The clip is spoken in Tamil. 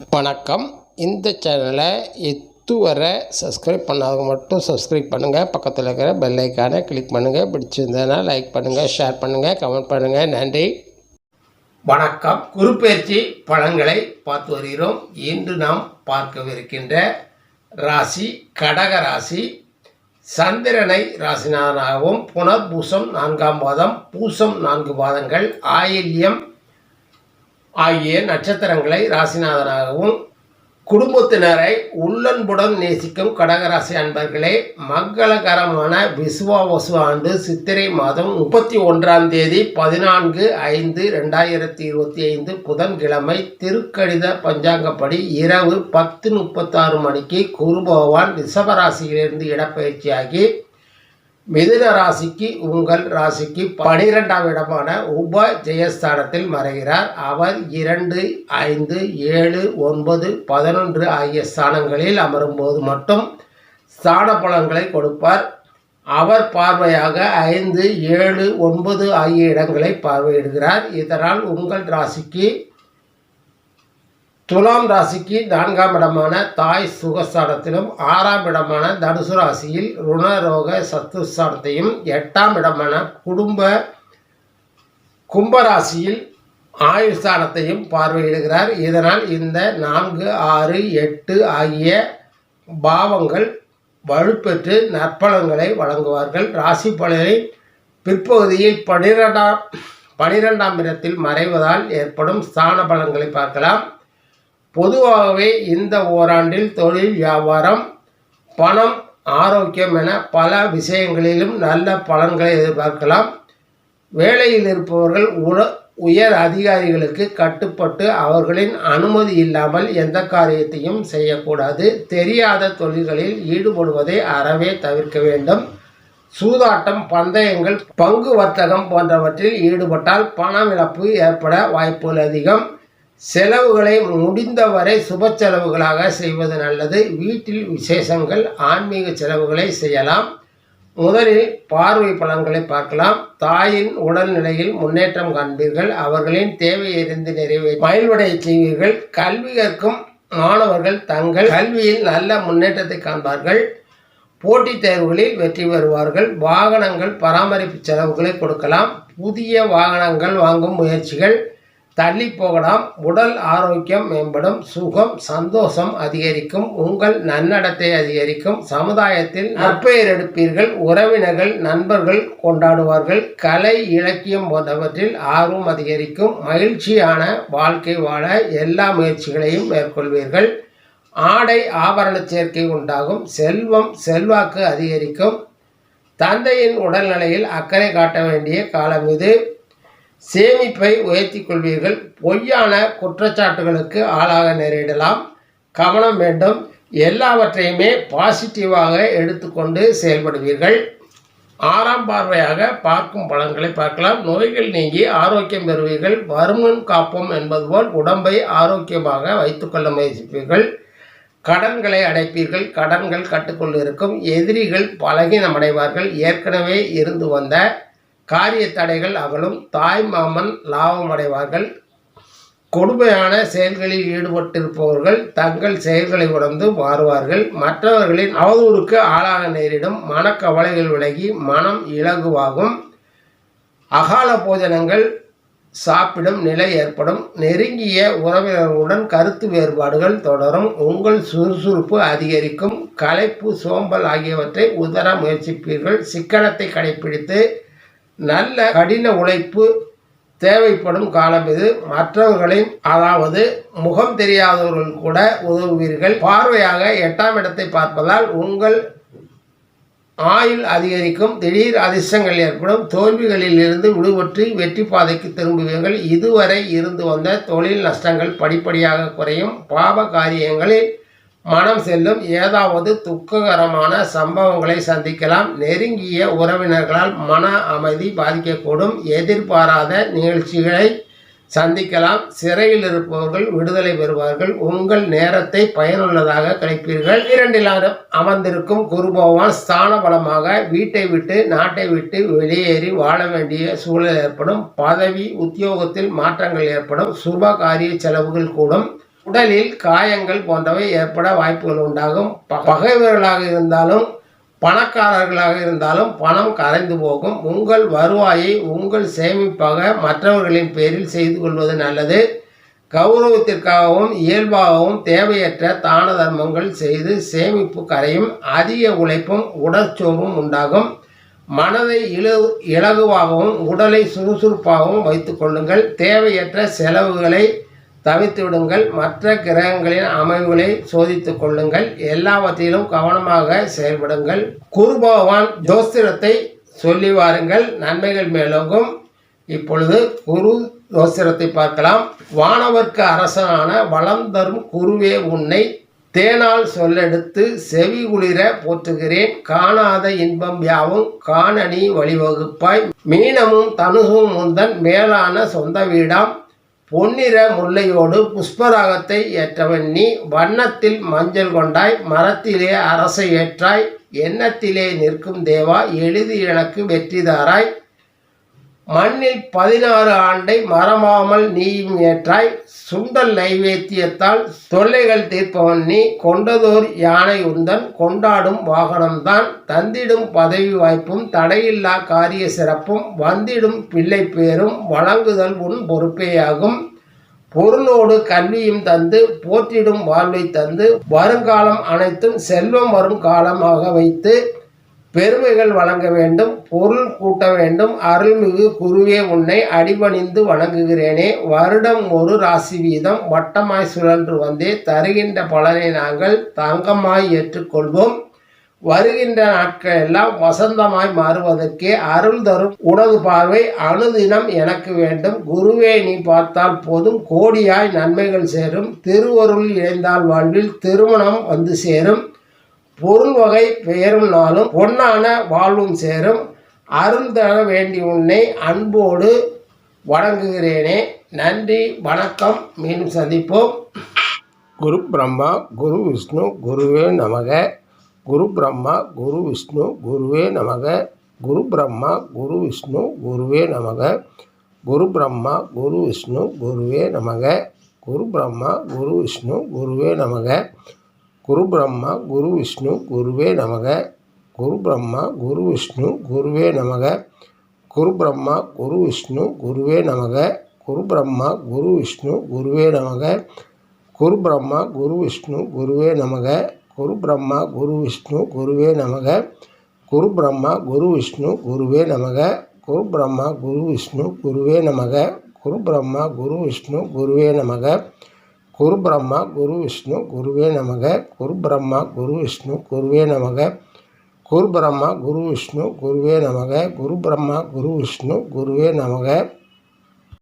வணக்கம். இந்த சேனலை இதுவரை சப்ஸ்கிரைப் பண்ணாதவங்க மட்டும் சப்ஸ்கிரைப் பண்ணுங்கள் பக்கத்தில் இருக்கிற பெல் ஐக்கானை கிளிக் பண்ணுங்கள் பிடிச்சிருந்ததுன்னா லைக் பண்ணுங்கள் ஷேர் பண்ணுங்கள் கமெண்ட் பண்ணுங்கள் நன்றி. வணக்கம். குறுப்பெயர்ச்சி பழங்களை பார்த்து வருகிறோம். இன்று நாம் பார்க்கவிருக்கின்ற ராசி கடக ராசி சந்திரனை ராசிநாதனாகவும் புனர்பூசம் நான்காம் பாதம் பூசம் நான்கு பாதங்கள் ஆயில்யம் ஆகிய நட்சத்திரங்களை ராசிநாதனாகவும் குடும்பத்தினரை உள்ளன்புடன் நேசிக்கும் கடகராசி அன்பர்களே மங்களகரமான விசுவாவசு ஆண்டு சித்திரை மாதம் முப்பத்தி ஒன்றாம் தேதி பதினான்கு ஐந்து ரெண்டாயிரத்தி இருபத்தி ஐந்து புதன்கிழமை திருக்கடித பஞ்சாங்கப்படி இரவு பத்து முப்பத்தாறு மணிக்கு குரு பகவான் ரிஷபராசியிலிருந்து இடப்பெயர்ச்சியாகி மிதுன ராசிக்கு உங்கள் ராசிக்கு பனிரெண்டாம் இடமான உப ஜெயஸ்தானத்தில் மறைகிறார். அவர் இரண்டு ஐந்து ஏழு ஒன்பது பதினொன்று ஆகிய ஸ்தானங்களில் அமரும்போது மட்டும் ஸ்தான பலன்களை கொடுப்பார். அவர் பார்வையாக ஐந்து ஏழு ஒன்பது ஆகிய இடங்களை பார்வையிடுகிறார். இதனால் உங்கள் ராசிக்கு துலாம் ராசிக்கு நான்காம் இடமான தாய் சுகஸ்தானத்திலும் ஆறாம் இடமான தனுசு ராசியில் ருணரோக சத்துஸ்தானத்தையும் எட்டாம் இடமான குடும்ப கும்பராசியில் ஆயுஸ்தானத்தையும் பார்வையிடுகிறார். இதனால் இந்த நான்கு ஆறு எட்டு ஆகிய பாவங்கள் வலுப்பெற்று நற்பலன்களை வழங்குவார்கள். ராசி பலனை பிற்பகுதியில் பனிரெண்டாம் பனிரெண்டாம் இடத்தில் மறைவதால் ஏற்படும் ஸ்தான பலன்களை பார்க்கலாம். பொதுவாகவே இந்த ஓராண்டில் தொழில் வியாபாரம் பணம் ஆரோக்கியம் என பல விஷயங்களிலும் நல்ல பலன்களை எதிர்பார்க்கலாம். வேலையில் இருப்பவர்கள் உர உயர் அதிகாரிகளுக்கு கட்டுப்பட்டு அவர்களின் அனுமதி இல்லாமல் எந்த காரியத்தையும் செய்யக்கூடாது. தெரியாத தொழில்களில் ஈடுபடுவதை அறவே தவிர்க்க வேண்டும். சூதாட்டம் பந்தயங்கள் பங்கு வர்த்தகம் போன்றவற்றில் ஈடுபட்டால் பணமிழப்பு ஏற்பட வாய்ப்புகள் அதிகம். செலவுகளை முடிந்தவரை சுப செலவுகளாக செய்வது நல்லது. வீட்டில் விசேஷங்கள் ஆன்மீக செலவுகளை செய்யலாம். முதலில் பார்வை பலன்களை பார்க்கலாம். தாயின் உடல்நிலையில் முன்னேற்றம் காண்பீர்கள். அவர்களின் தேவையறிந்து நிறைவே மயில்வடைய செய்வீர்கள். கல்வி கற்கும் மாணவர்கள் தங்கள் கல்வியில் நல்ல முன்னேற்றத்தை காண்பார்கள். போட்டித் தேர்வுகளில் வெற்றி பெறுவார்கள். வாகனங்கள் பராமரிப்பு செலவுகளை கொடுக்கலாம். புதிய வாகனங்கள் வாங்கும் முயற்சிகள். தள்ளி போகலாம் உடல் ஆரோக்கியம் மேம்படும். சுகம் சந்தோஷம் அதிகரிக்கும். உங்கள் நன்னடத்தை அதிகரிக்கும். சமுதாயத்தில் நற்பெயர் எடுப்பீர்கள் உறவினர்கள் நண்பர்கள் கொண்டாடுவார்கள். கலை இலக்கியம் போன்றவற்றில் ஆர்வம் அதிகரிக்கும். மகிழ்ச்சியான வாழ்க்கை வாழ எல்லா முயற்சிகளையும் மேற்கொள்வீர்கள். ஆடை ஆபரண சேர்க்கை உண்டாகும். செல்வம் செல்வாக்கு அதிகரிக்கும். தந்தையின் உடல்நிலையில் அக்கறை காட்ட வேண்டிய காலம் இது. சேமிப்பை உயர்த்தி கொள்வீர்கள். பொய்யான குற்றச்சாட்டுகளுக்கு ஆளாக நேரிடலாம். கவனம் வேண்டும். எல்லாவற்றையுமே பாசிட்டிவாக எடுத்துக்கொண்டு செயல்படுவீர்கள். ஆறாம் பார்வையாக பார்க்கும் பலன்களை பார்க்கலாம். நோய்கள் நீங்கி ஆரோக்கியம் பெறுவீர்கள். வருமுன் காப்போம் என்பது போல் உடம்பை ஆரோக்கியமாக வைத்துக்கொள்ள முயற்சிப்பீர்கள். கடன்களை அடைப்பீர்கள். கடன்கள் கட்டுக்குள் இருக்கும். எதிரிகள் பலகீனமடைவார்கள். ஏற்கனவே இருந்து வந்த காரிய தடைகள் அகலும் தாய் மாமன் லாபம் அடைவார்கள் கொடுமையான செயல்களில் ஈடுபட்டிருப்பவர்கள் தங்கள் செயல்களை உணர்ந்து மாறுவார்கள். மற்றவர்களின் அவதூறுக்கு ஆளாக நேரிடும் மனக்கவலைகள் விலகி மனம் இலகுவாகும். அகால போஜனங்கள் சாப்பிடும் நிலை ஏற்படும். நெருங்கிய உறவினர்களுடன் கருத்து வேறுபாடுகள் தொடரும். உங்கள் சுறுசுறுப்பு அதிகரிக்கும். களைப்பு சோம்பல் ஆகியவற்றை உதர முயற்சிப்பீர்கள். சிக்கனத்தை கடைபிடித்து நல்ல கடின உழைப்பு தேவைப்படும் காலம் இது. மற்றவர்களின் அதாவது முகம் தெரியாதவர்கள் கூட உதவுவீர்கள். பார்வையாக எட்டாம் இடத்தை பார்ப்பதால் உங்கள் ஆயுள் அதிகரிக்கும். திடீர் அதிர்ஷ்டங்கள் ஏற்படும். தோல்விகளில் இருந்து விடுபட்டு வெற்றி பாதைக்கு திரும்புவீர்கள். இதுவரை இருந்து வந்த தொழில் நஷ்டங்கள் படிப்படியாக குறையும். பாவ காரியங்களில் மனம் செல்லும் ஏதாவது துக்ககரமான சம்பவங்களை சந்திக்கலாம். நெருங்கிய உறவினர்களால் மன அமைதி பாதிக்கக்கூடும். எதிர்பாராத நிகழ்ச்சிகளை சந்திக்கலாம். சிறையில் இருப்பவர்கள் விடுதலை பெறுவார்கள். உங்கள் நேரத்தை பயனுள்ளதாக கழிப்பீர்கள் இரண்டில் அமர்ந்திருக்கும் குரு பகவான் ஸ்தான பலமாக வீட்டை விட்டு நாட்டை விட்டு வெளியேறி வாழ வேண்டிய சூழல் ஏற்படும். பதவி உத்தியோகத்தில் மாற்றங்கள் ஏற்படும். சுப காரிய செலவுகள் கூடும். உடலில் காயங்கள் போன்றவை ஏற்பட வாய்ப்புகள் உண்டாகும். ப- பகைவர்களாக இருந்தாலும் பணக்காரர்களாக இருந்தாலும் பணம் கரைந்து போகும். உங்கள் வருவாயை உங்கள் சேமிப்பாக மற்றவர்களின் பேரில் செய்து கொள்வது நல்லது. கௌரவத்திற்காகவும் இயல்பாகவும் தேவையற்ற தான தர்மங்கள் செய்து சேமிப்பு கரையும் அதிக உழைப்பும் உடற்சோர்வும் உண்டாகும். மனதை இலு இலகுவாகவும் உடலை சுறுசுறுப்பாகவும் வைத்துக்கொள்ளுங்கள் தேவையற்ற செலவுகளை தவித்து விடுங்கள். மற்ற கிரகங்களின் அமைவுகளை சோதித்துக் கொள்ளுங்கள். எல்லாவற்றிலும் கவனமாக செயல்படுங்கள். குரு பகவான் ஜோஸ்திரத்தை சொல்லி வாருங்கள். நன்மைகள் மேலோங்கும். இப்பொழுது குரு ஜோஸ்திரத்தை பார்க்கலாம். வானவர்க்கு அரசனான வளம் தரும் குருவே உன்னை தேனால் சொல்லெடுத்து செவி குளிர போற்றுகிறேன். காணாத இன்பம் யாவும் காணனி வழிவகுப்பாய். மீனமும் தனுகும் முந்தன் மேலான சொந்த வீடாம். பொன்னிற முல்லையோடு புஷ்பராகத்தை ஏற்றவன் நீ வண்ணத்தில் மஞ்சள் கொண்டாய் மரத்திலே அரசை ஏற்றாய் எண்ணத்திலே நிற்கும் தேவா எழுதி எனக்கு வெற்றிதாராய் மண்ணில் பதினாறு ஆண்டை மறமாமல் நீயும் ஏற்றாய். சுண்டல் நைவேத்தியத்தால் தொல்லைகள் தீர்ப்பவன் நீ. கொண்டதோர் யானை உந்தன் கொண்டாடும் வாகனம்தான். தந்திடும் பதவி வாய்ப்பும் தடையில்லா காரிய சிறப்பும் வந்திடும் பிள்ளை பேரும் வழங்குதல் உன் பொறுப்பேயாகும். பொருளோடு கல்வியும் தந்து போற்றிடும் வாழ்வை தந்து வருங்காலம் அனைத்தும் செல்வம் வரும் காலமாக வைத்து பெருமைகள் வழங்க வேண்டும் பொருள் கூட்ட வேண்டும் அருள்மிகு குருவே உன்னை அடிபணிந்து வணங்குகிறேனே. வருடம் ஒரு ராசி வீதம் வட்டமாய் சுழன்று வந்தே தருகின்ற பலனை நாங்கள் தங்கமாய் ஏற்றுக்கொள்வோம். வருகின்ற நாட்கள் எல்லாம் வசந்தமாய் மாறுவதற்கே அருள் தரும் உனது பார்வை அனுதினம் எனக்கு வேண்டும். குருவே நீ பார்த்தால் போதும். கோடியாய் நன்மைகள் சேரும். திருவருள் இணைந்தால் வாழ்வில் திருமணம் வந்து சேரும். பொருள் வகை பெயரும் நாளும் பொன்னான வாழ்வும் சேரும். அருந்தர வேண்டி உன்னை அன்போடு வணங்குகிறேனே. நன்றி வணக்கம். மீண்டும் சந்திப்போம். குரு பிரம்மா குரு விஷ்ணு குருவே நமக. குரு பிரம்மா குரு விஷ்ணு குருவே நமக. குரு பிரம்மா குரு விஷ்ணு குருவே நமக. குரு பிரம்மா குரு விஷ்ணு குருவே நமக. குரு பிரம்மா குரு விஷ்ணு குருவே நமக. குரு பிரம்மா குரு விஷ்ணு குருவே நமக. குரு பிரம்மா குரு விஷ்ணு குருவே நமக. குரு பிரம்மா குரு விஷ்ணு குருவே நமக. குரு பிரம்மா குரு விஷ்ணு குருவே நமக. குரு பிரம்மா குரு விஷ்ணு குருவே நமக. குரு பிரம்மா குரு விஷ்ணு குருவே நமக. குரு பிரம்மா குரு விஷ்ணு குருவே நமக. குரு பிரம்மா குரு விஷ்ணு குருவே நமக. குரு பிரம்மா குரு விஷ்ணு குருவே நமக. குரு பிரம்மா குரு விஷ்ணு குருவே நமக. குரு பிரம்மா குரு விஷ்ணு குருவே நமக. குரு பிரம்மா குரு விஷ்ணு குருவே நமக. குரு பிரம்மா குரு விஷ்ணு குருவே நமக.